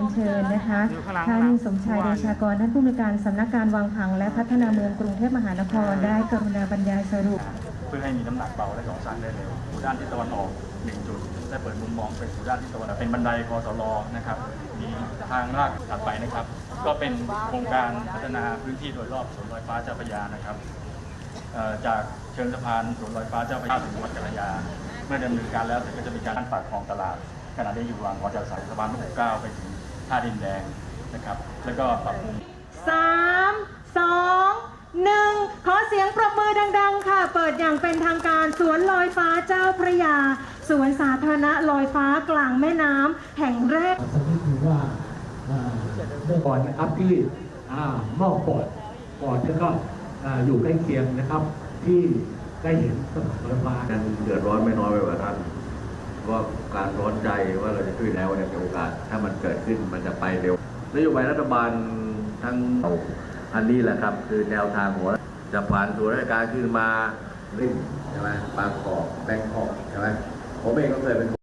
รียนเชิญนะคะท่านสมชายเดชากรท่านผู้อำนวยการสำนักการวางผังและพัฒนาเมืองกรุงเทพมหานครได้กรุณาบรรยายสรุป เพื่อให้มีน้ำหนักเบาและก่อสร้างได้เร็วสู่ด้านทิศตะวันออกหนึ่งจุดและเปิดมุมมองไปสู่ด้านทิศตะวันออกเป็นบันไดพสลนะครับ มีทางลาดถัดไปนะครับ ก็เป็นโครงการพัฒนาพื้นที่โดยรอบสวนลอยฟ้าเจ้าพระยานะครับเอ่อจากเชิงสะพานสวนลอยฟ้าเจ้าพระยาถึงวัดกัลยา เมื่อดำเนินการแล้วเสร็จก็จะมีการปากคลองตลาดขณะนี้อยู่ระหว่างขอจัดสายสะพานพระปกเกล้าไปถึง ท่าดินแดงนะครับ แล้วก็ปรับปรุง สามสองหนึ่งขอเสียงปรบมือดัง ๆ ค่ะ เปิดอย่างเป็นทางการสวนลอยฟ้าเจ้าพระยา สวนสาธารณะลอยฟ้ากลางแม่น้ำแห่งแรก สักนิดหนึงว่าอ่าเมื่อก่อนนะครับที่อ่ามอบปอดปอดแล้วก็อ่าอยู่ใกล้เคียงนะครับ ที่ได้เห็นสนามรถไฟฟ้ายังเดือดร้อนไม่น้อยไปกว่าท่านเพราะ การร้อนใจว่าเราจะช่วยแล้วเนี่ยมีโอกาส ถ้ามันเกิดขึ้นมันจะไปเร็วนโยบายรัฐบาลทั้งอันนี้แหละครับ คือแนวทางหัวจะผ่านตัวราชการขึ้นมาลิ่งใช่ไหมบางกอกแบงคอกใช่ไหมผมเองก็เคยเป็น